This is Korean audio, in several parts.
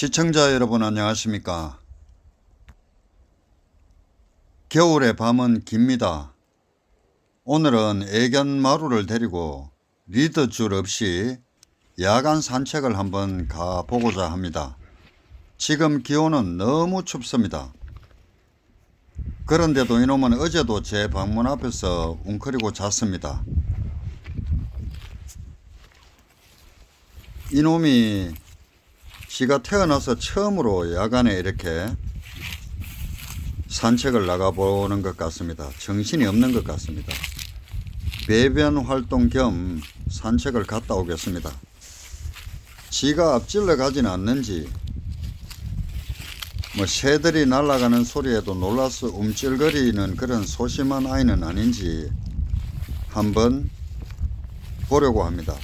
시청자 여러분 안녕하십니까? 겨울의 밤은 깁니다. 오늘은 애견 마루를 데리고 리더줄 없이 야간 산책을 한번 가보고자 합니다. 지금 기온은 너무 춥습니다. 그런데도 이놈은 어제도 제 방문 앞에서 웅크리고 잤습니다. 이놈이 지가 태어나서 처음으로 야간에 이렇게 산책을 나가보는 것 같습니다. 정신이 없는 것 같습니다. 배변 활동 겸 산책을 갔다 오겠습니다. 지가 앞질러 가지는 않는지, 뭐 새들이 날아가는 소리에도 놀라서 움찔거리는 그런 소심한 아이는 아닌지 한번 보려고 합니다.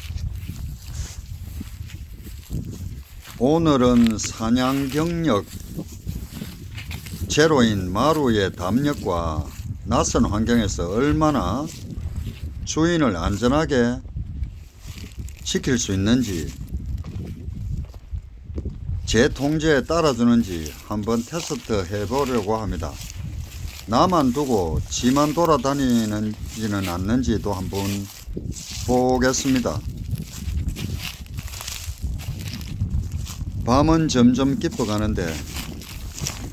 오늘은 사냥 경력 제로인 마루의 담력과 낯선 환경에서 얼마나 주인을 안전하게 지킬 수 있는지 제 통제에 따라주는지 한번 테스트 해보려고 합니다. 나만 두고 지만 돌아다니는지는 않는지도 한번 보겠습니다. 밤은 점점 깊어가는데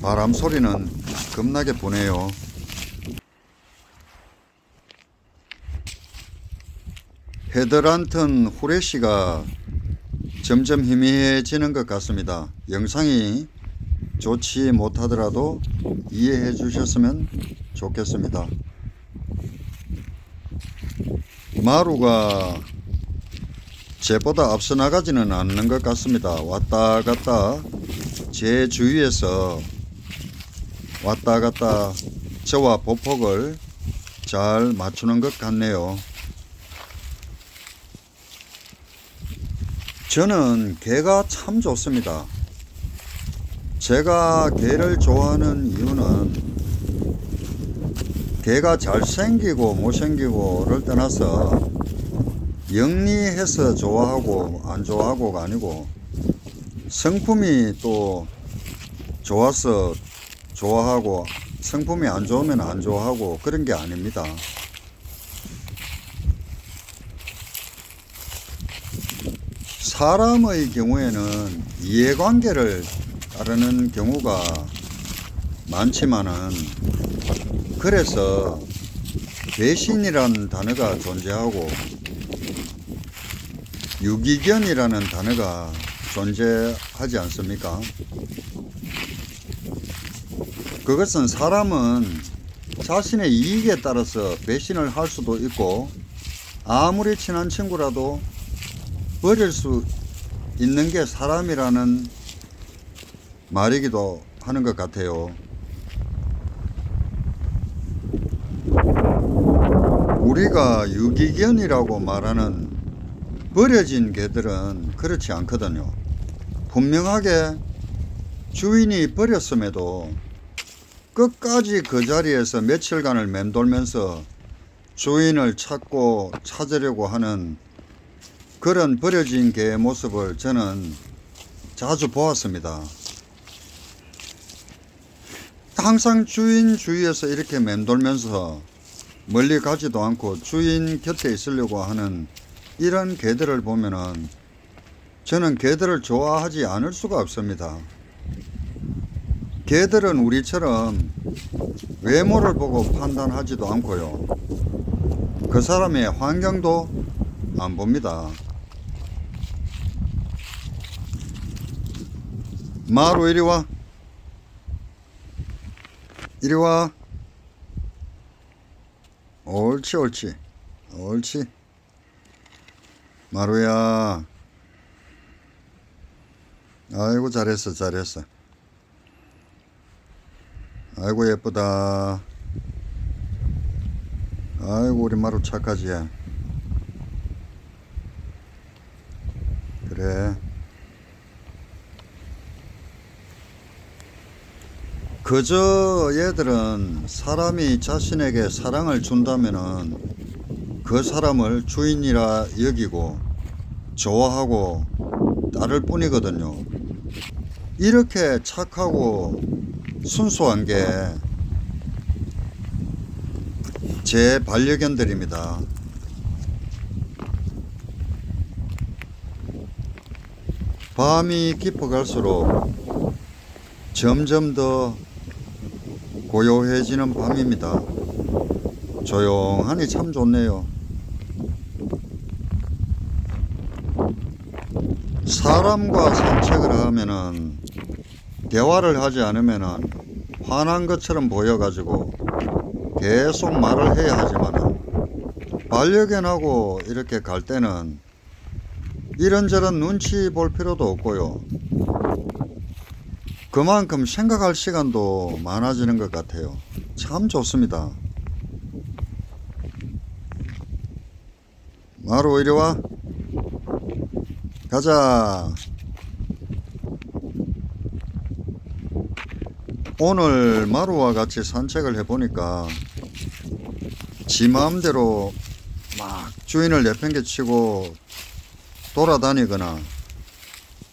바람 소리는 겁나게 부네요. 헤드란튼 후레쉬가 점점 희미해지는 것 같습니다. 영상이 좋지 못하더라도 이해해 주셨으면 좋겠습니다. 마루가 제보다 앞서 나가지는 않는 것 같습니다. 왔다 갔다 제 주위에서 왔다 갔다 저와 보폭을 잘 맞추는 것 같네요. 저는 개가 참 좋습니다. 제가 개를 좋아하는 이유는 개가 잘생기고 못생기고를 떠나서 영리해서 좋아하고 안 좋아하고가 아니고 성품이 또 좋아서 좋아하고 성품이 안 좋으면 안 좋아하고 그런 게 아닙니다. 사람의 경우에는 이해관계를 따르는 경우가 많지만은 그래서 배신이라는 단어가 존재하고 유기견이라는 단어가 존재하지 않습니까? 그것은 사람은 자신의 이익에 따라서 배신을 할 수도 있고 아무리 친한 친구라도 버릴 수 있는 게 사람이라는 말이기도 하는 것 같아요. 우리가 유기견이라고 말하는 버려진 개들은 그렇지 않거든요. 분명하게 주인이 버렸음에도 끝까지 그 자리에서 며칠간을 맴돌면서 주인을 찾고 찾으려고 하는 그런 버려진 개의 모습을 저는 자주 보았습니다. 항상 주인 주위에서 이렇게 맴돌면서 멀리 가지도 않고 주인 곁에 있으려고 하는 이런 개들을 보면은 저는 개들을 좋아하지 않을 수가 없습니다. 개들은 우리처럼 외모를 보고 판단하지도 않고요. 그 사람의 환경도 안 봅니다. 마루 이리 와. 이리 와. 옳지, 옳지. 옳지. 마루야. 아이고, 잘했어, 잘했어. 아이고, 예쁘다. 아이고, 우리 마루 착하지. 그래. 그저 얘들은 사람이 자신에게 사랑을 준다면은 그 사람을 주인이라 여기고 좋아하고 따를 뿐이거든요. 이렇게 착하고 순수한 게 제 반려견들입니다. 밤이 깊어갈수록 점점 더 고요해지는 밤입니다. 조용하니 참 좋네요. 사람과 산책을 하면은 대화를 하지 않으면은 화난 것처럼 보여가지고 계속 말을 해야 하지만은 반려견하고 이렇게 갈 때는 이런저런 눈치 볼 필요도 없고요. 그만큼 생각할 시간도 많아지는 것 같아요. 참 좋습니다. 마루 이리 와. 가자. 오늘 마루와 같이 산책을 해보니까 지 마음대로 막 주인을 내팽개치고 돌아다니거나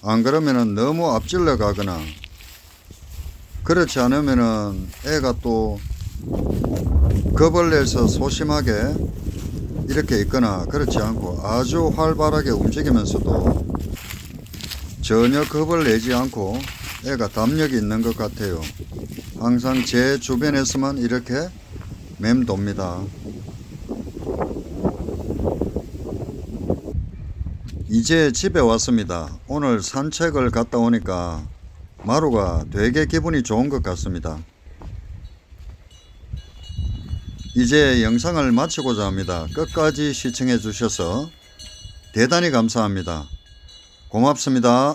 안 그러면은 너무 앞질러 가거나 그렇지 않으면은 애가 또 겁을 내서 소심하게 이렇게 있거나 그렇지 않고 아주 활발하게 움직이면서도 전혀 겁을 내지 않고 애가 담력이 있는 것 같아요. 항상 제 주변에서만 이렇게 맴돕니다. 이제 집에 왔습니다. 오늘 산책을 갔다 오니까 마루가 되게 기분이 좋은 것 같습니다. 이제 영상을 마치고자 합니다. 끝까지 시청해 주셔서 대단히 감사합니다. 고맙습니다.